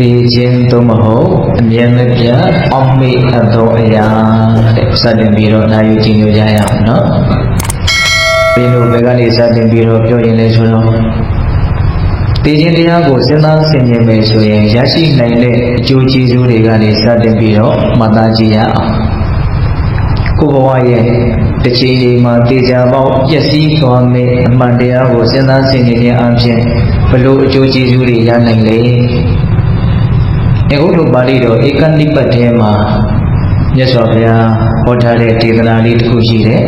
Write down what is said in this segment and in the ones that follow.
သိခြင်းသို့မဟုတ်အမြဲမပြတ်အောက်မေ့အပ်သောအရာတဲ့စတင်ပြီးတော့နိုင်ယူကြည့်လို့ရရအောင်နော်ဘယ်လိုဘယ်ကနေစတင်ပြီးတော့ပြောရင်လဲဆိုတော့သိခြင်းတရားကိုစဉ်းစားဆင်ခြင်မယ်ဆိုရင်ရရှိနိုင်တဲ့အကျိုးကျေးဇူးတွေကနေစတင်ပြီးတော့မှတ်သားကြည့်ရအောင်ကိုယ်ဘဝရဲ့တစ်ချိန်ချိန်မှာတေချာပေါက်ပျက်စီးသွားမယ့်အမှန်တရားကိုစဉ်းစားဆင်ခြင်ခြင်းအပြင်ဘလို့အကျိုးကျေးဇူးတွေရနိုင်လဲ။ အခုလိုပါဠိတော်ဧကနိပတ်ထဲမှာမြတ်စွာဘုရားဟောထားတဲ့ဒေသနာလေးတစ်ခုရှိတယ်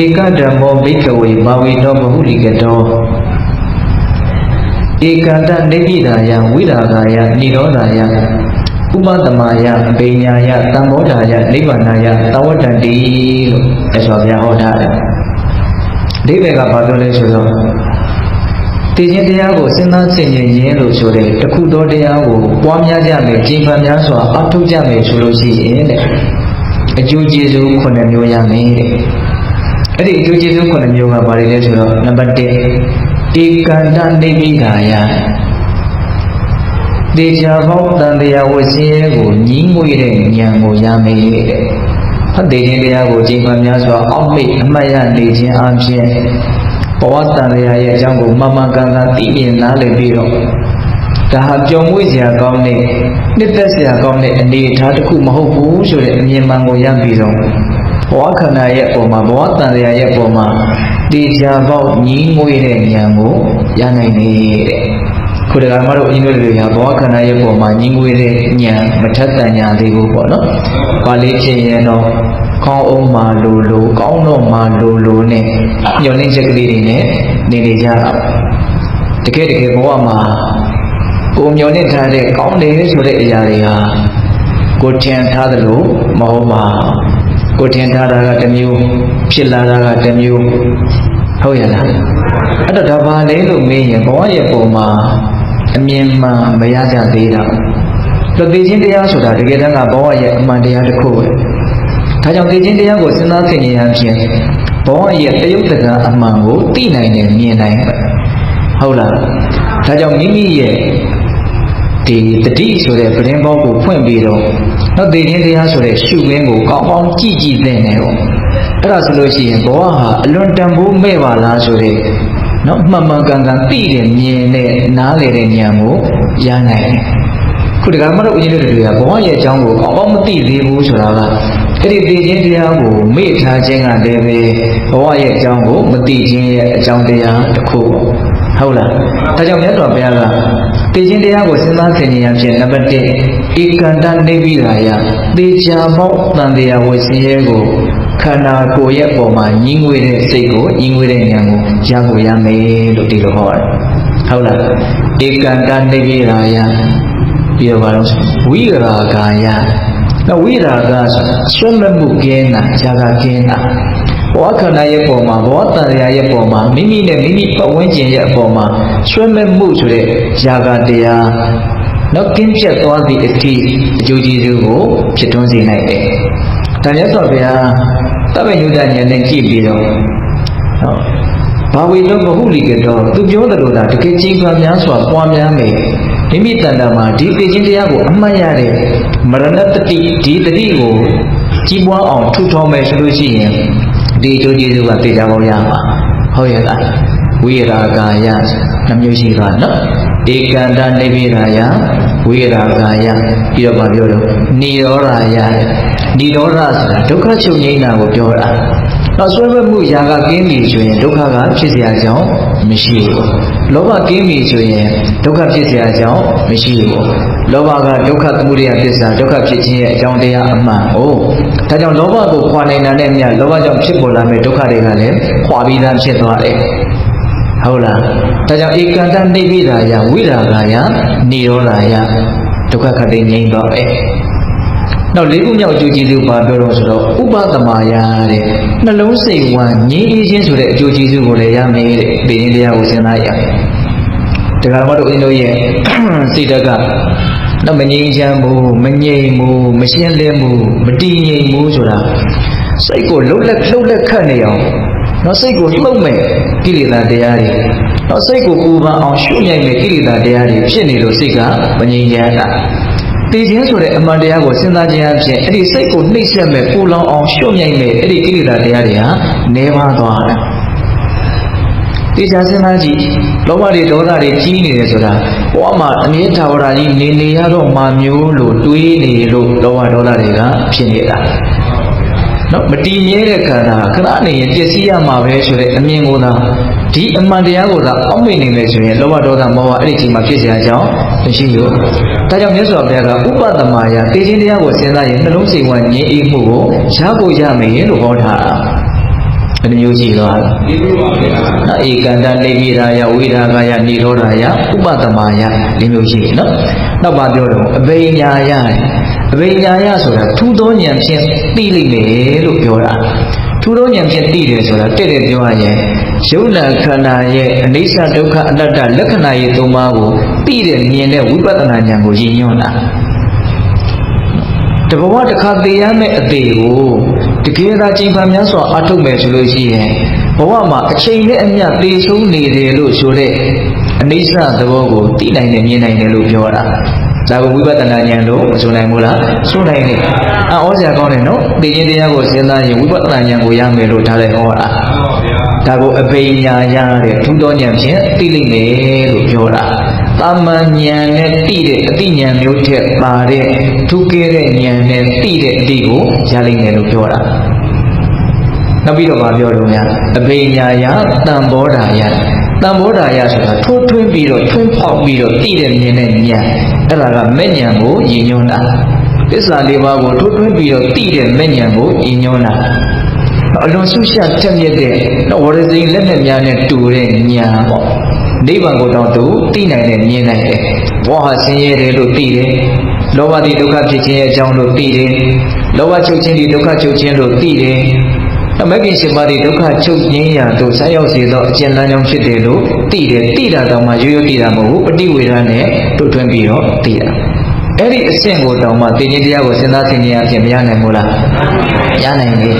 ။ဧကဓမ္မောဘိကဝေဘာဝေတောဘဟုလိကတောဧကန္တနိဗ္ဗိဒာယဝိရာဂာယនិရောဓာယဥပသမယပညာယတံဘောဓာယနိဗ္ဗာန်ယသဝတ္တတိလို့မြတ်စွာဘုရားဟောထားတယ်။ဒီဘက်ကဘာပြောလဲဆိုတော့ တည်ခြင်းတရားကိုစဉ်းစားဆင်ခြင်ခြင်းလို့ဆိုတဲ့တခုသောတရားကိုပွားများကြမယ်ကျင့်ပန်းများစွာအထောက်ကြမယ်ဆိုလို့ရှိရင်တဲ့အကျိုးကျေးဇူးခုနှစ်မျိုးရမယ်တဲ့အဲ့ဒီအကျိုးကျေးဇူးခုနှစ်မျိုးကဘာတွေလဲဆိုတော့နံပါတ်1ဧကန္တနိဗ္ဗိဒာယတေချာပေါက်တန်တရားဝဆင်းရဲကိုညီးငွေတဲ့ဉာဏ်ကိုရမယ်တဲ့ဖတ်သေးခြင်းတရားကိုကျင့်ပန်းများစွာအောက်မိတ်အမှတ်ရနေခြင်းအပြင် ဘဝတန်ရာရဲ့အကြောင်းကိုမမှန်ကန်ကန်သိမြင်နားလည်ပြီးတော့ဒါဟာကြော်မွေ့စရာကောင်းတဲ့နှစ်သက်စရာကောင်းတဲ့အနေအထားတစ်ခုမဟုတ်ဘူးဆိုတဲ့အမြင်မှန်ကိုရပြီးတော့ဘဝခန္ဓာရဲ့အပေါ်မှာဘဝတန်ရာရဲ့အပေါ်မှာတေချာပေါက်ညီးငွေတဲ့ဉာဏ်ကိုရနိုင်နေတဲ့ ခုတကမတို့အင်းတို့တွေကဘဝခန္ဓာရဲ့ပုံမှာညီငွေတဲ့ဉာဏ်မထက်တန်ညာသေးဘူးပေါ့နော်။ပါဠိဖြစ်ရင်တော့ကောင်းအောင်မှလိုလိုကောင်းတော့မှလိုလိုနဲ့ညှော်နှင်းချက်ကလေးတွေနဲ့နေနေကြတာ။တကယ်တကယ်ဘဝမှာကိုမျောနှင်းထားတဲ့ကောင်းတယ်ဆိုတဲ့အရာတွေဟာကိုထင်ထားသလိုမဟုတ်ပါဘူးကိုထင်ထားတာကတစ်မျိုးဖြစ်လာတာကတစ်မျိုးဟုတ်ရလားအဲ့တော့ဒါပါလေလို့မေးရင်ဘဝရဲ့ပုံမှာ အမြင်မှန်မရကြသေးတာလူသိချင်းတရားဆိုတာတကယ်တမ်းကဘဝရဲ့အမှန်တရားတစ်ခုပဲဒါကြောင့်သိချင်းတရားကိုစဉ်းစားသိဉာဏ်ဖြင့်ဘဝရဲ့တယုတ်တကအမှန်ကိုသိနိုင်တယ်မြင်နိုင်ပဲဟုတ်လားဒါကြောင့်မိမိရဲ့ဒီတတိဆိုတဲ့ပရင်ဘောက်ကိုဖွင့်ပြီးတော့နောက်သိချင်းတရားဆိုတဲ့ရှုခင်းကိုကောင်းကောင်းကြည့်ကြည့်သင့်တယ်ပေါ့အဲ့ဒါဆိုလို့ရှိရင်ဘဝဟာအလွန်တန်ဖိုးမဲ့ပါလားဆိုတဲ့ နော်မှန်မှန်ကန်ကန်သိတယ်မြင်တဲ့နားလေတဲ့ဉာဏ်ကိုရနိုင်တယ်ခုတကယ်မတော့ဦးကြီးတို့တွေကဘဝရဲ့အကြောင်းကိုကောင်းကောင်းမသိသေးဘူးဆိုတာကအဲ့ဒီသိခြင်းတရားကိုမေ့ထားခြင်းကတည်းပဲဘဝရဲ့အကြောင်းကိုမသိခြင်းရဲ့အကြောင်းတရားတစ်ခုပေါ့ဟုတ်လားဒါကြောင့်မြတ်စွာဘုရားကသိခြင်းတရားကိုစဉ်းစားဆင်ခြင်ရဖြင့်နံပါတ်1ဧကန္တနေပိရာယသေချာမောက်တန်တရားဝဆင်းရဲကို ခန္ဓာကိုယ်ရဲ့ပုံမှာညီးငွေတဲ့စိတ်ကိုညီးငွေတဲ့ဉာဏ်ကိုရကိုရမယ်လို့ဒီလိုဟောတယ်ဟုတ်လားဧကန္တနေပိရာယပြီးတော့ဘာလို့ဝိရာဂာယနော်ဝိရာဂဆွမ်းမမှုကင်းတာဇာကကင်းတာဘဝခန္ဓာရဲ့ပုံမှာဘဝတန်ရာရဲ့ပုံမှာမိမိနဲ့မိမိပတ်ဝန်းကျင်ရဲ့အပေါ်မှာဆွမ်းမမှုဆိုတဲ့ဇာကတရားနော်ကင်းပြတ်သွားသည့်အထိအကျိုးကျေးဇူးကိုဖြစ်ထွန်းစေနိုင်တယ်။ဒါမြတ်စွာဘုရား တပည့်ညုဒဉာဏ်နဲ့ကြည့်ပြီးတော့နော်ဘာဝေလောဘဟုလိကတော့သူပြောတယ်လို့ဒါတကယ်ချင်းပါများစွာပွားများမယ်မိမိတန်တာမှာဒီသိချင်းတရားကိုအမှတ်ရတဲ့မရဏတတိဒီတတိကိုကြီးပွားအောင်ထူထောင်မယ်ဆိုလို့ရှိရင်ဒီအကျိုးကျေးဇူးကသိကြပါရမှာဟုတ်ရဲ့လားဝိရာဂာယနှမျိုးရှိသွားနော်ဧကန္တနိဗ္ဗိရာယဝိရာဂာယပြီးတော့ဗာပြောတော့နိရောဓာယ နိရောဓဆိုတာဒုက္ခချုပ်ငြိမ်းတာကိုပြောတာတော့ဆွဲဘက်မှုຢာကကင်းပြီဆိုရင်ဒုက္ခကဖြစ်เสียကြောင်းမရှိဘူးလောဘကင်းပြီဆိုရင်ဒုက္ခဖြစ်เสียကြောင်းမရှိဘူးလောဘကဒုက္ခသမုဒယပစ္စဒုက္ခဖြစ်ခြင်းရဲ့အကြောင်းတရားအမှန်哦ဒါကြောင့်လောဘကိုခွာနိုင်တာနဲ့မြတ်လောဘကြောင့်ဖြစ်ပေါ်လာမယ့်ဒုက္ခတွေကလည်းခွာပြီးသားဖြစ်သွားတယ်ဟုတ်လားဒါကြောင့်ဧကန္တနိဗ္ဗိဒာယဝိရာဂာယနိရောဓာယဒုက္ခခတိငြိမ်းသွားတယ် နောက်လေးခုမြောက်အကျိုးကျေးဇူးပါပြောတော့ဆိုတော့ဥပသမယတဲ့နှလုံးစိတ်ဝမ်းငြိမ်းအေးခြင်းဆိုတဲ့အကျိုးကျေးဇူးကိုလည်းရမယ်တဲ့ဘိရင်တရားကိုစဉ်းစားရတရားမတို့အင်းတို့ရဲ့စိတ်ဓာတ်ကတော့မငြိမ်းချမ်းဘူးမငြိမ်ဘူးမရှင်းလင်းဘူးမတည်ငြိမ်ဘူးဆိုတာစိတ်ကိုလှုပ်လက်လှုပ်လက်ခတ်နေအောင်နော်စိတ်ကိုလှုပ်မဲ့ကိလေသာတရားတွေတော့စိတ်ကိုပူပန်အောင်ရှုမြိုက်မဲ့ကိလေသာတရားတွေဖြစ်နေလို့စိတ်ကမငြိမ်ချမ်းတာ တည်ခြင်းဆိုတဲ့အမှန်တရားကိုစဉ်းစားခြင်းအဖြစ်အဲ့ဒီစိတ်ကိုနှိမ့်ဆက်မဲ့ပူလောင်အောင်ရှုမြိုက်မဲ့အဲ့ဒီကိလေသာတရားတွေဟာနေပါသွားတာတေချာစဉ်းစားကြည့်လောဘတွေဒေါသတွေကြီးနေတယ်ဆိုတာဘဝမှာအမြဲထာဝရကြီးနေနေရတော့မှမျိုးလို့တွေးနေလို့လောဘဒေါသတွေကဖြစ်နေတာနော်မတည်မြဲတဲ့ခန္ဓာခဏနေရင်ပျက်စီးရမှာပဲဆိုတဲ့အမြင်ကိုသာ ဒီအမှန်တရားကိုသာအောက်မေ့နေမယ်ဆိုရင်လောဘဒေါသမောဟအဲ့ဒီချိန်မှာဖြစ်เสียအကြောင်းမရှိဘူးဒါကြောင့်မြတ်စွာဘုရားကဥပဒမာယတေခြင်းတရားကိုစဉ်းစားရင်နှလုံးစိတ်ဝငြိမ်းအေးမှုကိုရဖို့ရမယ်လို့ဟောထားတာဘယ်နှမျိုးရှိသွားလဲ ဒီလိုပါဗျာ နော်ဧကန္တနေမိရာယဝိရာဂယနိရောဓယဥပဒမာယလေးမျိုးရှိတယ်နော်နောက်ပါပြောတော့အဘိညာယအဘိညာယဆိုတာထူးသောဉာဏ်ဖြင့်သိလိမ့်မယ်လို့ပြောတာထူးသောဉာဏ်ဖြင့်သိတယ်ဆိုတာတဲ့တဲ့ပြောရရင် ယုံနာခန္ဓာရဲ့အနိစ္စဒုက္ခအနတ္တလက္ခဏာရဲ့သုံးပါးကိုသိတဲ့မြင်တဲ့ဝိပဿနာဉာဏ်ကိုရည်ညွှန်းတာတဘဝတစ်ခါသေးရမယ့်အသေးကိုတကယ်သာချိန်ပန်များစွာအထုတ်မယ်ဆိုလို့ရှိရင်ဘဝမှာအချိန်နဲ့အမျှသေဆုံးနေတယ်လို့ဆိုတဲ့အနိစ္စသဘောကိုသိနိုင်တယ်မြင်နိုင်တယ်လို့ပြောတာဒါကိုဝိပဿနာဉာဏ်လို့မဆိုနိုင်ဘူးလားဆိုနိုင်တယ်အဩစရာကောင်းတယ်နော်သိခြင်းတရားကိုစဉ်းစားရင်ဝိပဿနာဉာဏ်ကိုရမယ်လို့ထားလိုက်ဟောတာဟုတ်ပါဗျာ ဒါကိုအပိညာရတဲ့ထူးသောဉာဏ်ဖြင့်သိလိမ့်မယ်လို့ပြောတာတာမန်ဉာဏ်နဲ့သိတဲ့အသိဉာဏ်မျိုးထက်ပါတဲ့ထူးကဲတဲ့ဉာဏ်နဲ့သိတဲ့အသိကိုရလိမ့်မယ်လို့ပြောတာနောက်ပြီးတော့ဗာပြောလို့များအပိညာယတံဘောဓာယတံဘောဓာယဆိုတာထိုးထွင်းပြီးတော့ထွင်းပေါက်ပြီးတော့သိတဲ့မြင်တဲ့ဉာဏ်အဲ့ဒါကမဲ့ဉာဏ်ကိုရည်ညွှန်းတာသစ္စာလေးပါးကိုထိုးထွင်းပြီးတော့သိတဲ့မဲ့ဉာဏ်ကိုရည်ညွှန်းတာ အလွန်ဆုရှထက်မြက်တဲ့နော်ဝရဇိလက်နဲ့များနဲ့တူတဲ့ညာပေါ့နိဗ္ဗာန်ကိုတော့သူသိနိုင်တယ်မြင်နိုင်တယ်ဘောဟာဆင်းရဲတယ်လို့သိတယ်လောဘတိဒုက္ခဖြစ်ခြင်းရဲ့အကြောင်းလို့သိတယ်လောဘချုပ်ခြင်းဒီဒုက္ခချုပ်ခြင်းလို့သိတယ်အမဂ္ဂင်ရှင်ပါးဒီဒုက္ခချုပ်ငြိမ်းရာသို့ဆက်ရောက်စေသောအကျဉ်းလမ်းကြောင်းဖြစ်တယ်လို့သိတယ်သိတာတောင်မှရိုးရိုးသိတာမဟုတ်ဘူးပฏิဝေဒနဲ့တို့ထွင်းပြီးတော့သိတာအဲ့ဒီအဆင့်ကိုတောင်မှသိခြင်းတရားကိုစဉ်းစားသိခြင်းအဖြစ်မရနိုင်ဘူးလားရနိုင်တယ်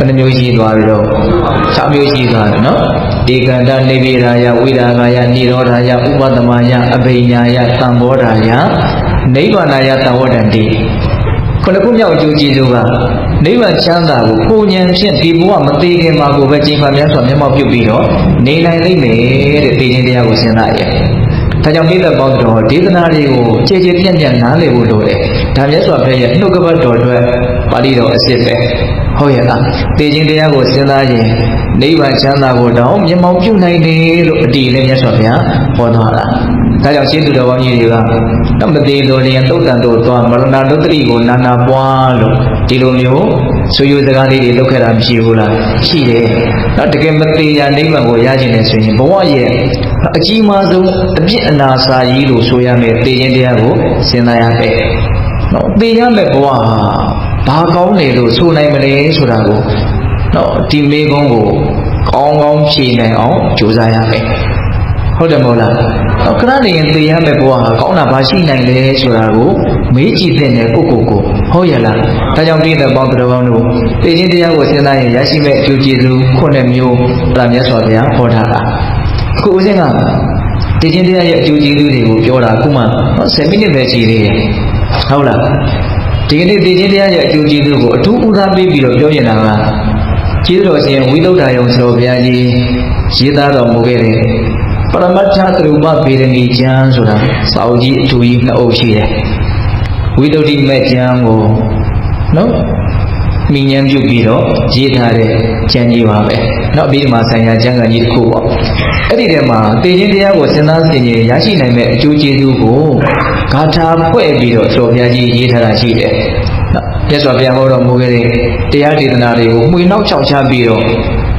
ဘယ်နှမျိုးရှိသွားပြီတော့6မျိုးရှိသွားပြီနော်ဧကန္တနေပိရာယဝိရာဂယနိရောဓယဥပဒမယအဘိညာယသံဘောဓာယနိဗ္ဗာနယသံဝတ္တန္တိခုနှစ်ခုမြောက်အကျိုးကျေးဇူးကနိဗ္ဗာန်ချမ်းသာကိုကိုဉဏ်ဖြင့်ဒီဘဝမသေးခင်မှာကိုပဲချိန်ပါများစွာမျက်မှောက်ပြုပြီးတော့နေနိုင်လိမ့်မယ်တဲ့သိခြင်းတရားကိုစဉ်းစားရဒါကြောင့်မိသက်ပေါင်းတော်ဒေသနာတွေကိုကြည်ကြည်ပြန့်ပြန့်နားလည်ဖို့လိုတယ်။ဒါမြတ်စွာဘုရားရဲ့နှုတ်ကပတ်တော်အတွက် ပါဠိတော်အစ်စ်ပဲ။ဟုတ်ရဲ့လား။သိခြင်းတရားကိုစဉ်းစားရင်နိဗ္ဗာန်ချမ်းသာကိုတောင်မျက်မှောက်ပြုနိုင်တယ်လို့အတီလည်းမြတ်စွာဘုရားဟောသွားတာ။ဒါကြောင့်ရှင်းသူတော်ကောင်းကြီးတွေကတော့မသေးလို့လျင်သုတ်တန်တို့သွားမရဏဒုတ္တိကိုနာနာပွားလို့ဒီလိုမျိုးဆွေယူစကားလေးတွေလုပ်ခဲ့တာမရှိဘူးလားရှိတယ်။တော့တကယ်မသေးရနိဗ္ဗာန်ကိုရခြင်းနဲ့ဆိုရင်ဘဝရဲ့အကြီးမားဆုံးအပြစ်အနာစာကြီးလို့ဆိုရမယ်သိခြင်းတရားကိုစဉ်းစားရမယ်။နော်သိရမယ်ဘဝဟာ ဘာကောင်းတယ်လို့ဆိုနိုင်မလဲဆိုတာကိုနော်ဒီမေကုန်းကိုကောင်းကောင်းဖြေနိုင်အောင်ကြိုးစားရမယ်။ဟုတ်တယ်မဟုတ်လား။တော့ခဏနေရင်သိရမယ်ဘဝဟာကောင်းတာဘာရှိနိုင်လဲဆိုတာကိုမေးကြည့်တဲ့ကိုကိုကိုဟုတ်ရလား။ဒါကြောင့်ပြည့်တဲ့ပေါင်းတော်ကောင်းတို့သိခြင်းတရားကိုစဉ်းစားရင်ရရှိမဲ့အကျိုးကျေးဇူးခုနှစ်မျိုးအဲ့ဒါမြတ်စွာဘုရားဟောထားတာ။အခုဦးဇင်းကသိခြင်းတရားရဲ့အကျိုးကျေးဇူးတွေကိုပြောတာအခုမှ10မိနစ်ပဲရှိသေးတယ်။ဟုတ်လား။ ဒီကနေ့သိခြင်းတရားရဲ့အကျိုးကျေးဇူးကိုအထူးဦးစားပေးပြီးတော့ပြောနေတာကကျေးဇူးတော်ရှင်ဝိသုဒ္ဓယုံဆိုတော်ဘုရားကြီးရေးသားတော်မူခဲ့တဲ့ပရမတ္ထသရူပဗေဒနီကျမ်းဆိုတာစာအုပ်ကြီးအထူးကြီးနှစ်အုပ်ရှိတယ်ဝိသုဒ္ဓိမဲ့ကျမ်းကိုနော် မိညာပြုပြီးတော့ရေးထားတဲ့ကျမ်းကြီးပါပဲ။နောက်ပြီးဒီမှာဆိုင်ရာကျမ်းဂန်ကြီးတစ်ခုပေါ့။အဲ့ဒီထဲမှာတေခြင်းတရားကိုစဉ်းစားဆင်ခြင်ရရှိနိုင်မဲ့အကျိုးကျေးဇူးကိုဂါထာဖွဲ့ပြီးတော့ဆိုဘုရားကြီးရေးထားတာရှိတယ်။နော်မြတ်စွာဘုရားဟောတော်မူခဲ့တဲ့တရားဒေသနာတွေကိုမှွေနောက်ချောက်ချပြီးတော့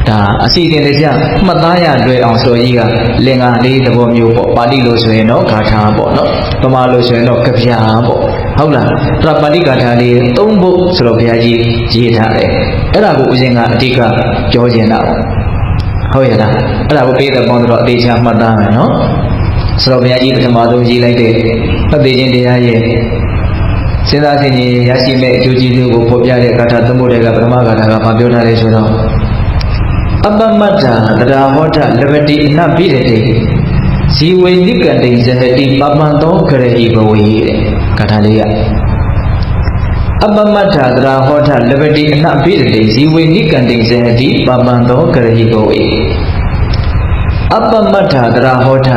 ဒါအစီအစဉ်တကျမှတ်သားရတွေ့အောင်ဆိုကြီးကလင်္ကာလေးသဘောမျိုးပေါ့ပါဠိလိုဆိုရင်တော့ဂါထာပေါ့နော်ဗမာလိုဆိုရင်တော့ကဗျာပေါ့ဟုတ်လားအဲ့ဒါပါဠိဂါထာလေးသုံးဖို့ဆိုတော့ဘုရားကြီးရေးထားတယ်အဲ့ဒါကိုဦးဇင်းကအဓိကပြောချင်တာပေါ့ဟုတ်ရဲ့လားအဲ့ဒါကိုပေးတဲ့ပေါင်းတော့အသေးချာမှတ်သားမယ်နော်ဆိုတော့ဘုရားကြီးပထမဆုံးရေးလိုက်တဲ့ဖတ်သိခြင်းတရားရဲ့စဉ်းစားဆင်ခြင်ရရှိမဲ့အကျိုးကျေးဇူးကိုဖော်ပြတဲ့ဂါထာသုံးဖို့တွေကပထမဂါထာကဘာပြောထားလဲဆိုတော့ အပမတ္တာတရာဟောထလဗတိအနပိရတိဇီဝေနိကတိဇဟတိပပံသောကရဟိဘဝေတဲ့ကထာလေးကအပမတ္ထာတရာဟောထလဗတိအနပိရတိဇီဝေနိကတိဇဟတိပပံသောကရဟိဘဝေအပမတ္ထာတရာဟောထ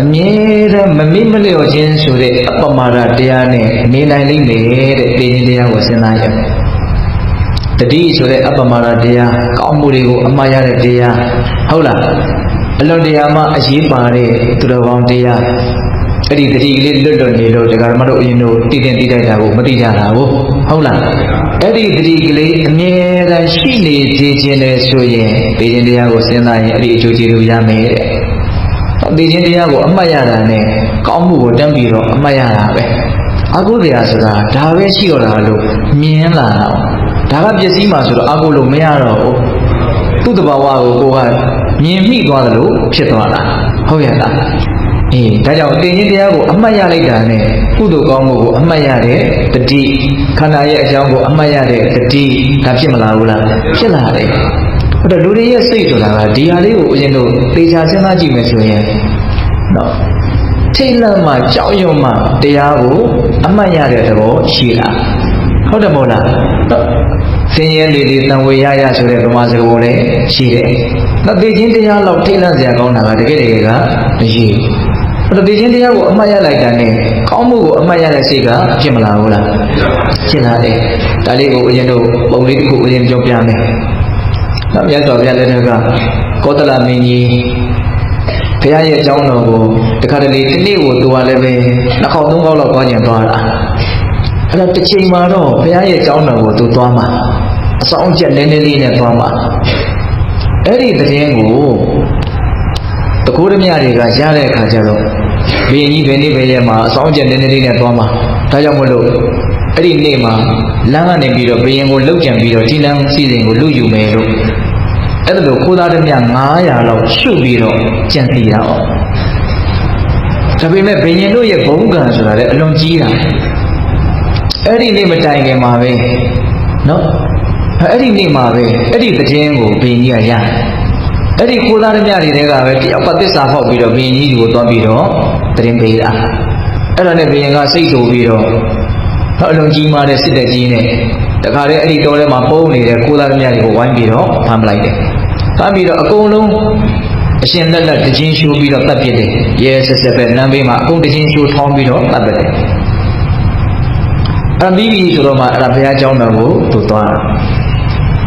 အမြဲတမ်းမမိမလျော့ခြင်းဆိုတဲ့အပမာဒတရားနဲ့နေနိုင်လိမ့်မယ်တဲ့သိခြင်းတရားကိုစဉ်းစားရအောင် တတိဆိုတဲ့အပမာဒတရားကောင်းမှုတွေကိုအမှားရတဲ့တရားဟုတ်လားအလွန်တရာမှအရေးပါတဲ့သူတော်ကောင်းတရားအဲ့ဒီတတိကလေးလွတ်လွတ်နေလို့ဒကာဓမ္မတို့အရင်တို့တည်တင်တည်တိုက်တာကိုမသိကြတာကိုဟုတ်လားအဲ့ဒီတတိကလေးအမြဲတမ်းရှိနေသေးခြင်းနဲ့ဆိုရင်သိခြင်းတရားကိုစဉ်းစားရင်အဲ့ဒီအကျိုးကျေးဇူးရမယ်တဲ့သိခြင်းတရားကိုအမှတ်ရတာနဲ့ကောင်းမှုကိုတန်းပြီးတော့အမှတ်ရတာပဲအကုသိုလ်ဆိုတာဒါပဲရှိတော့တာလို့မြင်လာတာ ဒါကပစ္စည်းမှဆိုတော့အကုလို့မရတော့ဘူးသူ့တဘာဝကိုကိုကမြင်မိသွားတယ်လို့ဖြစ်သွားတာဟုတ်ရဲ့လားအေးဒါကြောင့်တင်ခြင်းတရားကိုအမှတ်ရလိုက်တာနဲ့ကုသိုလ်ကောင်းမှုကိုအမှတ်ရတဲ့တတိခန္ဓာရဲ့အကြောင်းကိုအမှတ်ရတဲ့တတိဒါဖြစ်မလာဘူးလားဖြစ်လာတယ်အဲ့တော့လူတွေရဲ့စိတ်ဆိုတာကဒီဟာလေးကိုဦးဇင်းတို့သေချာစဉ်းစားကြည့်မယ်ဆိုရင်နော်ထိတ်လန့်မှကြောက်ရွံ့မှတရားကိုအမှတ်ရတဲ့သဘောရှိတာဟုတ်တယ်မဟုတ်လား သင်ရဲလေးလေးတန်ဝေရရဆိုတဲ့ဗမာစကားလည်းရှိတယ်။နောက်သိချင်းတရားလောက်ထိတ်လန့်စရာကောင်းတာကတကယ်တကယ်ကမရှိဘူး။အဲ့တော့သိချင်းတရားကိုအမှတ်ရလိုက်တာနဲ့ကောင်းမှုကိုအမှတ်ရတဲ့စိတ်ကဖြစ်မလာဘူးလား။ဖြစ်လာတယ်။ဒါလေးကိုဦးဇင်းတို့ပုံလေးတစ်ခုဦးဇင်းပြောပြမယ်။နောက်မြတ်စွာဘုရားလက်ထက်ကကောသလမင်းကြီးဘုရားရဲ့အကြောင်းတော်ကိုတခါတလေတစ်နေ့ကိုသူကလည်းပဲနှစ်ခေါက်သုံးခေါက်လောက်သွားကျင်သွားတာ။အဲ့တော့တစ်ချိန်မှာတော့ဘုရားရဲ့အကြောင်းတော်ကိုသူသွားမှာ အဆောင်ချက်နည်းနည်းလေးနဲ့သွားမှာအဲ့ဒီသတင်းကိုတကူဓမြတွေကရတဲ့အခါကျတော့ဘင်းကြီးဘယ်နေ့ဘယ်ရက်မှာအဆောင်ချက်နည်းနည်းလေးနဲ့သွားမှာဒါကြောင့်မလို့အဲ့ဒီနေ့မှာလမ်းကနေပြီးတော့ဘရင်ကိုလှုပ်ကြံပြီးတော့ဒီလမ်းစီစဉ်ကိုလူယူမယ်လို့အဲ့ဒါလို့ခိုးသားဓမြ900လောက်ရှုပ်ပြီးတော့ကြံစီတာ哦ဒါပေမဲ့ဘရင်တို့ရဲ့ဘုံကံဆိုတာလည်းအလွန်ကြီးတာအဲ့ဒီနေ့မတိုင်ခင်မှာပဲနော် အဲ့ဒီနေ့မှာပဲအဲ့ဒီသတင်းကိုဘင်းကြီးကရအဲ့ဒီခိုးသားဓမြတွေတဲကပဲတယောက်ကသစ္စာဖောက်ပြီးတော့ဘင်းကြီးကိုသွားပြီးတော့သတင်းပေးတာအဲ့ဒါနဲ့ဘင်းကစိတ်ဆိုပြီးတော့အလုံးကြီးမားတဲ့စစ်တပ်ကြီးနဲ့တခါတည်းအဲ့ဒီတောထဲမှာပုံနေတဲ့ခိုးသားဓမြတွေကိုဝိုင်းပြီးတော့ဖမ်းပလိုက်တယ်ဖမ်းပြီးတော့အကုန်လုံးအရှင်လက်လက်တခြင်းရှိုးပြီးတော့တတ်ပြစ်တယ်ရဲဆက်ဆက်ပဲနမ်းဘေးမှာအကုန်တခြင်းရှိုးထောင်းပြီးတော့တတ်ပြစ်တယ်အဲ့ပြီးပြီဆိုတော့မှအဲ့ဒါဘုရားကျောင်းတော်ကိုသူသွားတာ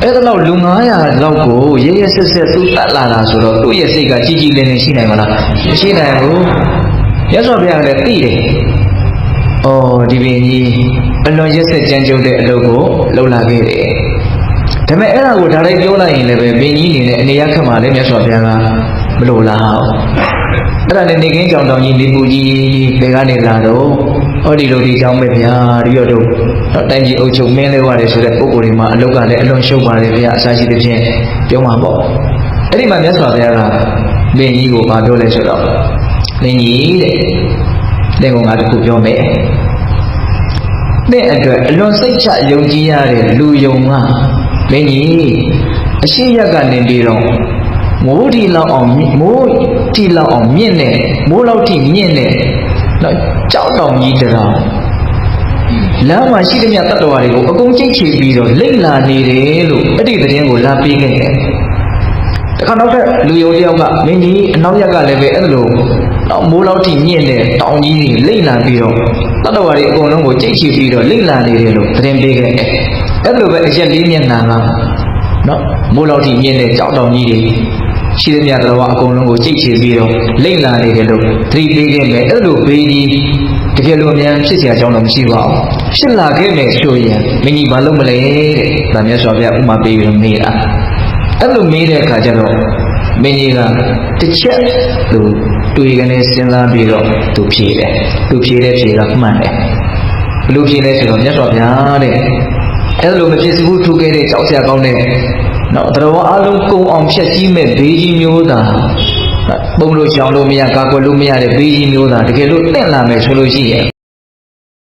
အဲ့ဒါတော့လူ900လောက်ကိုရဲရဲဆက်ဆက်သူ့တတ်လာတာဆိုတော့သူ့ရဲ့စိတ်ကကြီးကြီးလင်းလင်းရှိနိုင်မလားမရှိနိုင်ဘူးရသော်ဘုရားလည်းသိတယ်။အော်ဒီပင်ကြီးအလွန်ရက်ဆက်ကြမ်းကြုတ်တဲ့အလုပ်ကိုလုပ်လာခဲ့တယ်။ဒါပေမဲ့အဲ့ဒါကိုဒါလိုက်ပြောလိုက်ရင်လည်းပဲပင်ကြီးအနေနဲ့အနေရခက်မှလည်းမြတ်စွာဘုရားကမလိုလား။အဲ့ဒါနဲ့နေကင်းကြောင်တောင်ကြီးနေပူကြီးဘယ်ကနေလာတော့ဟောဒီလိုဒီကြောင်းပဲဗျာဒီတော့ တို့တိုင်းပြည်အုပ်ချုပ်မင်းလေးဝါတယ်ဆိုတဲ့ပုံကိုယ်တွေမှာအလုတ်ကလည်းအလွန်ရှုပ်ပါတယ်ဗျာအစားရှိတဲ့ဖြင့်ပြောမှာပေါ့အဲ့ဒီမှာမြတ်စွာဘုရားကလင်းကြီးကိုဗာပြောလဲဆိုတော့လင်းကြီးတဲ့လင်းကငါတခုပြောမယ်တဲ့အတွက်အလွန်စိတ်ချယုံကြည်ရတဲ့လူယုံကလင်းကြီးအရှိရကနေပြီးတော့မိုးဒီလောက်အောင်မိုးဒီလောက်အောင်မြင့်တဲ့မိုးလောက်ထိမြင့်တဲ့နော်ကြောက်တောင်ကြီးတရာ လမ်းမှာရှိသမျှတတ္တဝါတွေကိုအကုန်ချိတ်ချပြီးတော့လိမ့်လာနေတယ်လို့အဲ့ဒီသတင်းကိုလာပေးခဲ့တယ်တခါနောက်ထပ်လူယုံတယောက်ကမင်းကြီးအနောက်ရက်ကလည်းပဲအဲ့လိုတော့မိုးလောက်ထိမြင့်တဲ့တောင်ကြီးတွေလိမ့်လာပြီးတော့တတ္တဝါတွေအကုန်လုံးကိုချိတ်ချပြီးတော့လိမ့်လာနေတယ်လို့သတင်းပေးခဲ့တယ်အဲ့လိုပဲအရက်လေးမျက်နှာကနော်မိုးလောက်ထိမြင့်တဲ့ကြောက်တောင်ကြီးတွေရှိသမျှတော်အကုန်လုံးကိုကြိတ်ချပြီးတော့လိမ့်လာနေတယ်လို့သတိပေးခဲ့မယ်အဲ့လိုဘေးကြီး တကယ်လို့အများဖြစ်เสียအကြောင်းတော့မရှိပါဘူးဖြစ်လာခဲ့မယ်ဆိုရင်မင်းကြီးဘာလုပ်မလဲတဲ့ဒါမြတ်စွာဘုရားဥမာပေးပြီးမေးတာအဲ့လိုမေးတဲ့အခါကျတော့မင်းကြီးကတစ်ချက်သူတွေးကနေစဉ်းစားပြီးတော့သူဖြေတယ်သူဖြေတဲ့ဖြေကမှန်တယ်ဘလို့ဖြေလဲဆိုတော့မြတ်စွာဘုရားတဲ့အဲ့လိုမဖြစ်ဘူးထူခဲ့တဲ့ကြောက်စရာကောင်းတဲ့နော်တော်အလုံးကုံအောင်ဖြက်ကြီးမဲ့ဘေးကြီးမျိုးသား ပုံလို့ချောင်လို့မရကာကွယ်လို့မရတဲ့ဘေးကြီးမျိုးသားတကယ်လို့တင့်လာမယ်ဆိုလို့ရှိရင်